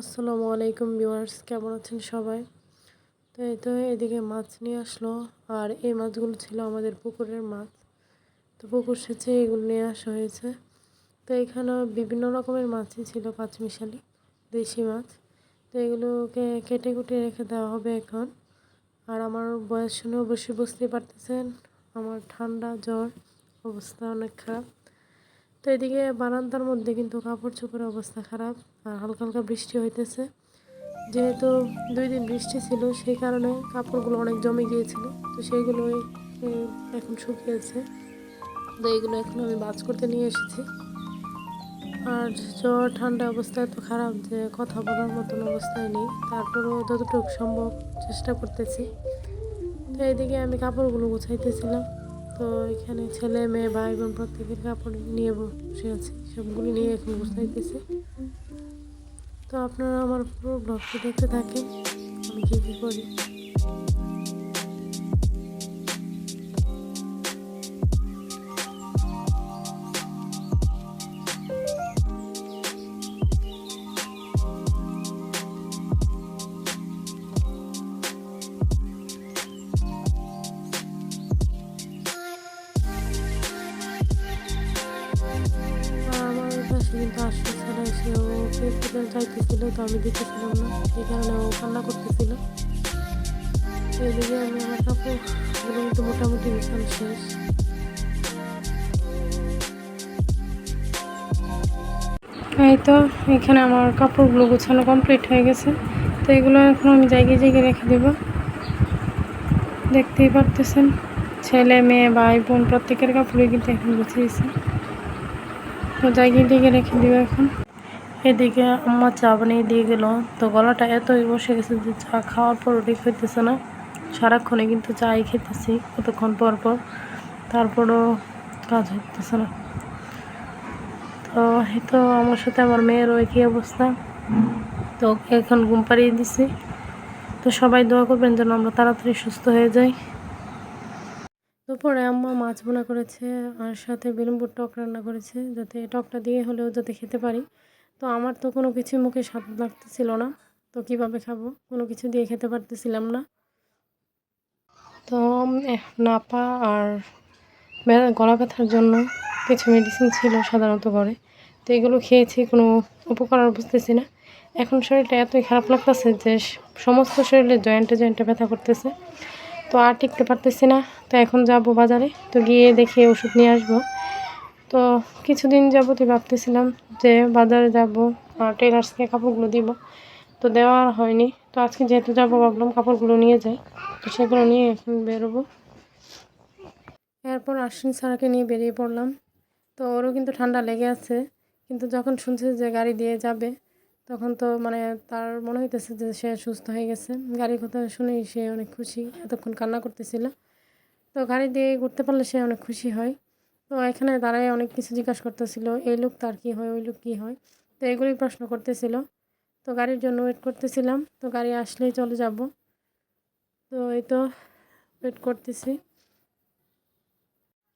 আসসালামু আলাইকুম ভিউয়ার্স, কেমন আছেন সবাই? তো এই তো এদিকে মাছ নিয়ে আসলো, আর এই মাছগুলো ছিল আমাদের পুকুরের মাছ। তো পুকুর সেচে এগুলো নিয়ে আসা হয়েছে। তো এখানেও বিভিন্ন রকমের মাছই ছিল, পাঁচমিশালি, দেশি মাছ। তো এগুলোকে কেটে কুটে রেখে দেওয়া হবে এখন। আর আমার বয়স শুনে অবশ্যই বুঝতেই পারতেছেন, আমার ঠান্ডা জ্বর অবস্থা অনেক খারাপ। তো এদিকে বারান্দার মধ্যে কিন্তু কাপড় চোপড়ের অবস্থা খারাপ আর হালকা হালকা বৃষ্টি হইতেছে। যেহেতু দুই দিন বৃষ্টি ছিল, সেই কারণে কাপড়গুলো অনেক জমে গিয়েছিল। তো সেইগুলো এখন শুকিয়েছে তো এইগুলো এখন আমি বাজ করতে নিয়ে এসেছি। আর জ্বর, ঠান্ডা অবস্থা এত খারাপ যে কথা বলার মতন অবস্থায় নেই। তারপরেও যতটুকু সম্ভব চেষ্টা করতেছি। তো এইদিকে আমি কাপড়গুলো গুছাইতেছিলাম। তো এখানে ছেলে, মেয়ে ভাই বোন প্রত্যেকের কাপড় নিয়ে বসে আছে। সবগুলি নিয়ে এখন গুছাইতেছি তো আপনারা আমার পুরো ব্লগটি দেখতে থাকেন। আমি কী কী করি? পাশে ছাড়া তো আমি দিতেছিলাম না সেই কারণে ও কান্না করতেছিল এদিকে আমি আমার কাপড়গুলো কিন্তু মোটামুটি বিছানো শেষ এই তো এখানে আমার কাপড়গুলো গোছানো কমপ্লিট হয়ে গেছে। তো এগুলো এখন আমি জায়গায় জায়গায় রেখে দেবো। দেখতেই পারতেছেন, ছেলে, মেয়ে, ভাই, বোন, প্রত্যেকের কাপড়ই কিন্তু এখন গুছিয়েছে জায়গায় দিকে রেখে দিব এখন। এদিকে আম্মা চা বানিয়ে দিয়ে গেল। তো গলাটা এতই বসে গেছে যে চা খাওয়ার পর ঠিক হইতেছে না। সারাক্ষণে কিন্তু চাই খেতেছি, কতক্ষণ পর পর। তারপরও কাজ হইতেছে না। তো এই তো আমার সাথে আমার মেয়েরও কী অবস্থা। তো এখন ঘুম পাড়িয়ে দিছি। তো সবাই দোয়া করবেন যেন আমরা তাড়াতাড়ি সুস্থ হয়ে যাই। দুপুরে আম্মা মাছ বোনা করেছে আর সাথে বেলুম্বুর টক রান্না করেছে, যাতে টকটা দিয়ে হলেও যাতে খেতে পারি। তো আমার তো কোনো কিছু মুখে স্বাদ লাগতেছিল না। তো কীভাবে খাব? কোনো কিছু দিয়ে খেতে পারতেছিলাম না। তো নাপা আর গলা ব্যথার জন্য কিছু মেডিসিন ছিল সাধারণত ঘরে। তো এগুলো খেয়েছি, কোনো উপকার বুঝতেছি না। এখন শরীরটা এতই খারাপ লাগতেছে যে সমস্ত শরীরে জয়েন্টে জয়েন্টে ব্যথা করতেছে। তো আর টিকতে পারতেছি না। তো এখন যাব বাজারে। তো গিয়ে দেখে ওষুধ নিয়ে আসব। তো কিছুদিন যাবতই ভাবতেছিলাম যে বাজারে যাব আর টেলার্সকে কাপড়গুলো দিব। তো দেওয়া আর হয়নি। তো আজকে যেহেতু যাব, ভাবলাম কাপড়গুলো নিয়ে যাই। তো সেগুলো নিয়ে এখন বেরোবো। এরপর আশ্বিন সারাকে নিয়ে বেরিয়ে পড়লাম। তো ওরও কিন্তু ঠান্ডা লেগে আছে। কিন্তু যখন শুনছে যে গাড়ি দিয়ে যাবে তখন তো মানে তার মনে হইতেছে যে সে সুস্থ হয়ে গেছে। গাড়ির কথা শুনেই সে অনেক খুশি, এতক্ষণ কান্না করতেছিল। তো গাড়ি দিয়ে ঘুরতে পারলে সে অনেক খুশি হয়। তো এখানে দাঁড়ায় অনেক কিছু জিজ্ঞাসা করতেছিল, এই লোক তার কী হয়, ওই লোক কী হয়? তো এগুলোই প্রশ্ন করতেছিল। তো গাড়ির জন্য ওয়েট করতেছিলাম। তো গাড়ি আসলেই চলে যাব। তো এই তো ওয়েট করতেছি।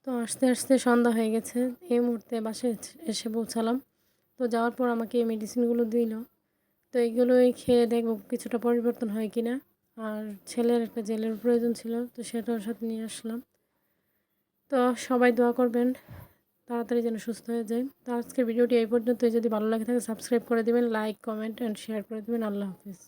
তো আস্তে আস্তে সন্ধ্যা হয়ে গেছে। এই মুহূর্তে বাসে এসে পৌঁছালাম। তো যাওয়ার পর আমাকে এই মেডিসিনগুলো দিল। তো এইগুলোই খেয়ে দেখব কিছুটা পরিবর্তন হয় কি না আর ছেলের একটা জেলের প্রয়োজন ছিল, তো সেটার সাথে নিয়ে আসলাম। তো সবাই দোয়া করবেন, তাড়াতাড়ি যেন সুস্থ হয়ে যায়। তো আজকের ভিডিওটি এই পর্যন্তই। যদি ভালো লাগে থাকে সাবস্ক্রাইব করে দেবেন লাইক কমেন্ট অ্যান্ড শেয়ার করে দেবেন। আল্লাহ হাফিজ।